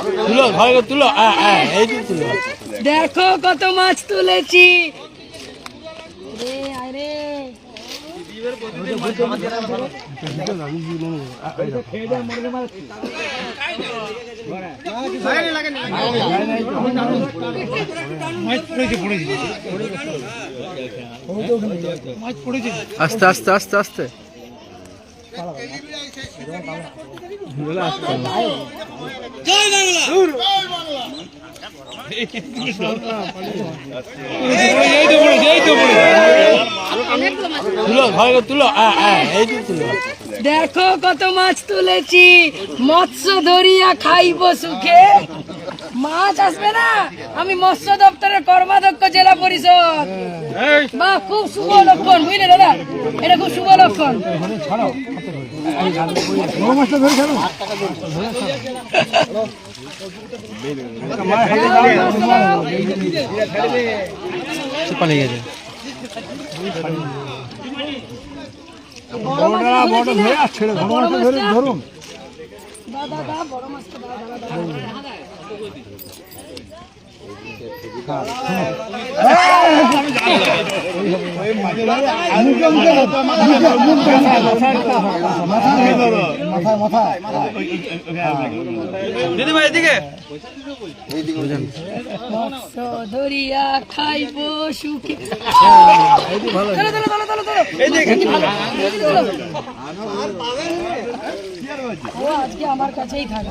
তুলো ঘরে তুলো। এই যে তুলো। দেখো কত মাছ তুলেছি। আস্তে আস্তে আস্তে আস্তে। দেখো কত মাছ তুলেছি মৎস্য ধরিয়া খাইব সুখে। মাছ আসবে না আমি মৎস্য দপ্তরের কর্মাধ্যক্ষ জেলা পরিষদ। বাহ খুব শুভ লক্ষণ বুঝলে দাদা? এটা খুব শুভ লক্ষণ পালিয়ে গেছে বড় মাছ ধরেছি না? বড় মাছটা? দাদা দা বড় মাছটা দাও, দাদা, দাদা। দিদিভাই এদিকে। ধরিয়া খাইব সুখে। আজকে আমার কাছেই থাকে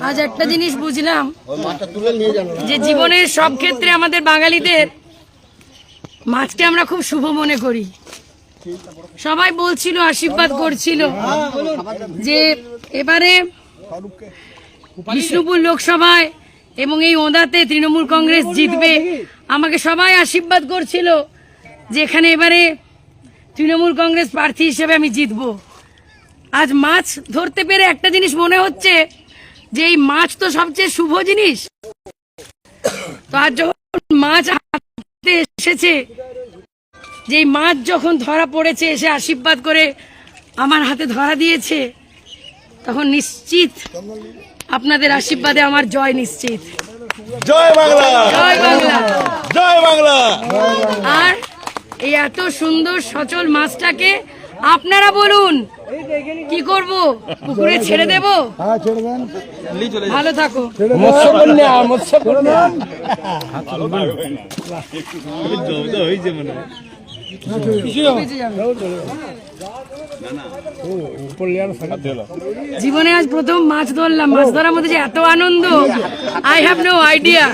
আজ একটা জিনিস বুঝলাম যে জীবনের সব ক্ষেত্রে আমাদের বাঙালিদের মাছকে আমরা খুব শুভ মনে করি। সবাই বলছিল আশীর্বাদ করছিল যে এবারে বিষ্ণুপুর লোকসভায় এবং এই ওদাতে তৃণমূল কংগ্রেস জিতবে। আমাকে সবাই আশীর্বাদ করছিল যে এখানে এবারে তৃণমূল কংগ্রেস প্রার্থী হিসেবে আমি জিতবো। আজ মাছ ধরতে পেরে একটা জিনিস মনে হচ্ছে যে এই মাছ তো সবচেয়ে শুভ জিনিস। তো আর যখন মাছ হাতে এসেছে যে মাছ যখন ধরা পড়েছে এসে আশীর্বাদ করে আমার হাতে ধরা দিয়েছে তখন নিশ্চিত আপনাদের আশীর্বাদে আমার জয় নিশ্চিত। জয় বাংলা। জয় বাংলা। জয় বাংলা। আর এই এত সুন্দর সচল মাছটাকে আপনারা বলুন কি করব? পুকুরে ছেড়ে দেব? ভালো থাকো মৎস্য কন্যা মৎস্য কন্যা জীবনে আজ প্রথম মাছ ধরলাম। মাছ ধরার মধ্যে যে এত আনন্দ আই হ্যাভ নো আইডিয়া